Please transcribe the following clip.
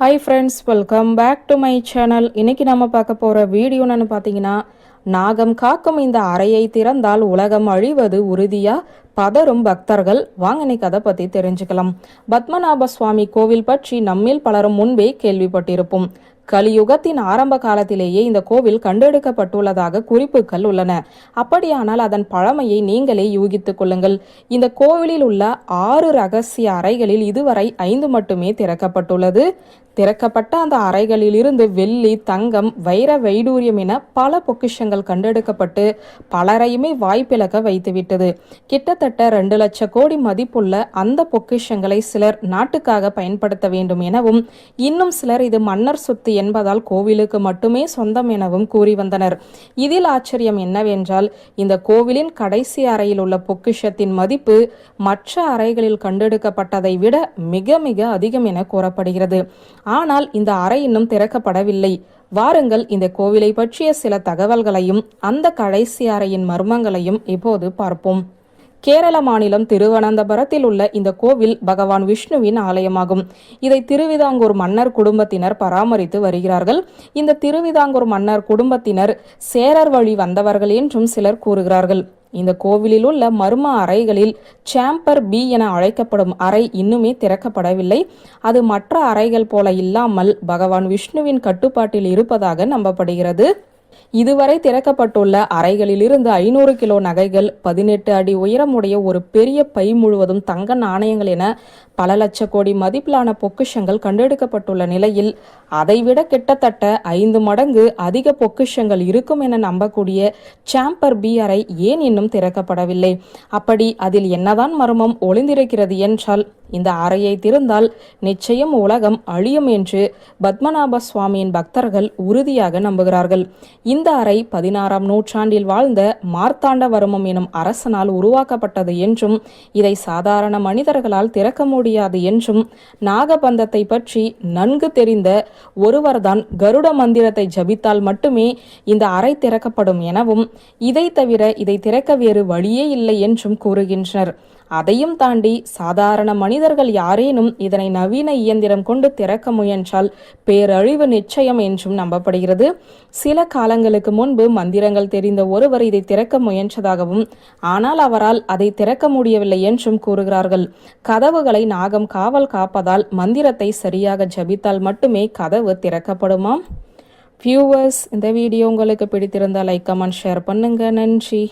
Hi friends welcome back to my channel இன்னைக்கு நம்ம பார்க்க போகிற வீடியோன்னு பார்த்தீங்கன்னா நாகம் காக்கும் இந்த அறையை திறந்தால் உலகம் அழிவது உறுதியாக பதறும் பக்தர்கள். வாங்க இன்னைக்கு அதை பற்றி தெரிஞ்சுக்கலாம். பத்மநாப சுவாமி கோவில் பற்றி நம்மில் பலரும் முன்பே கேள்விப்பட்டிருப்போம். கலியுகத்தின் ஆரம்ப காலத்திலேயே இந்த கோவில் கண்டெடுக்கப்பட்டுள்ளதாக குறிப்புகள் உள்ளன. அப்படியானால் அதன் பழமையை நீங்களே யூகித்துக் கொள்ளுங்கள். இந்த கோவிலில் உள்ள ஆறு ரகசிய அறைகளில் இதுவரை ஐந்து மட்டுமே திறக்கப்பட்டுள்ளது. திறக்கப்பட்ட அந்த அறைகளில் இருந்து வெள்ளி தங்கம் வைர வைடூரியம் என பல பொக்கிஷங்கள் கண்டெடுக்கப்பட்டு பலரையுமே வாய்ப்பிழக்க வைத்துவிட்டது. கிட்டத்தட்ட ரெண்டு லட்சம் கோடி மதிப்புள்ள அந்த பொக்கிஷங்களை சிலர் நாட்டுக்காக பயன்படுத்த வேண்டும் எனவும் இன்னும் சிலர் இது மன்னர் சொத்து என்பதால் கோவிலுக்கு மட்டுமே சொந்தம் எனவும் கூறி வந்தனர். இதில் ஆச்சரியம் என்னவென்றால் இந்த கோவிலின் கடைசி அறையில் உள்ள பொக்கிஷத்தின் மதிப்பு மற்ற அறைகளில் கண்டெடுக்கப்பட்டதை விட மிக மிக அதிகம் என கூறப்படுகிறது. ஆனால் இந்த அறை இன்னும் திறக்கப்படவில்லை. வாருங்கள் இந்த கோவிலை பற்றிய சில தகவல்களையும் அந்த கடைசி அறையின் மர்மங்களையும் இப்போது பார்ப்போம். கேரள மாநிலம் திருவனந்தபுரத்தில் உள்ள இந்த கோவில் பகவான் விஷ்ணுவின் ஆலயமாகும். இதை திருவிதாங்கூர் மன்னர் குடும்பத்தினர் பராமரித்து வருகிறார்கள். இந்த திருவிதாங்கூர் மன்னர் குடும்பத்தினர் சேரர் வழி வந்தவர்கள் என்றும் சிலர் கூறுகிறார்கள். இந்த கோவிலில் உள்ள மர்ம அறைகளில் சாம்பர் பி என அழைக்கப்படும் அறை இன்னுமே திறக்கப்படவில்லை. அது மற்ற அறைகள் போல இல்லாமல் பகவான் விஷ்ணுவின் கட்டுப்பாட்டில் இருப்பதாக நம்பப்படுகிறது. இதுவரை திறக்கப்பட்டுள்ள அறைகளிலிருந்து ஐநூறு கிலோ நகைகள் பதினெட்டு அடி உயரமுடைய ஒரு பெரிய பை முழுவதும் தங்க நாணயங்கள் என பல லட்ச கோடி மதிப்பிலான பொக்கிஷங்கள் கண்டெடுக்கப்பட்டுள்ள நிலையில் அதைவிட கிட்டத்தட்ட ஐந்து மடங்கு அதிக பொக்கிஷங்கள் இருக்கும் என நம்பக்கூடிய சாம்பர் பி அறை ஏன் இன்னும் திறக்கப்படவில்லை? அப்படி அதில் என்னதான் மர்மம் ஒளிந்திருக்கிறது என்றால் இந்த அறையை திறந்தால் நிச்சயம் உலகம் அழியும் என்று பத்மநாப சுவாமியின் பக்தர்கள் உறுதியாக நம்புகிறார்கள். இந்த அறை பதினாறாம் நூற்றாண்டில் வாழ்ந்த மார்த்தாண்டவர்மம் எனும் அரசனால் உருவாக்கப்பட்டது என்றும் இதை சாதாரண மனிதர்களால் திறக்க முடியாது என்றும் நாகபந்தத்தை பற்றி நன்கு தெரிந்த ஒருவர்தான் கருட மந்திரத்தை ஜபித்தால் மட்டுமே இந்த அறை திறக்கப்படும் எனவும் இதை தவிர இதை திறக்க வேறு வழியே இல்லை என்றும் கூறுகின்றனர். அதையும் தாண்டி சாதாரண மனிதர்கள் யாரேனும் இதனை நவீன இயந்திரம் கொண்டு திறக்க முயன்றால் பேரழிவு நிச்சயம் என்றும் நம்பப்படுகிறது. சில காலங்களுக்கு முன்பு மந்திரங்கள் தெரிந்த ஒருவர் இதை திறக்க முயன்றதாகவும் ஆனால் அவரால் அதை திறக்க முடியவில்லை என்றும் கூறுகிறார்கள். கதவுகளை நாகம் காவல் காப்பதால் மந்திரத்தை சரியாக ஜபித்தால் மட்டுமே கதவு திறக்கப்படுமாம்? வியூவர்ஸ் இந்த வீடியோ உங்களுக்கு பிடித்திருந்தால் லைக் கமெண்ட் ஷேர் பண்ணுங்க. நன்றி.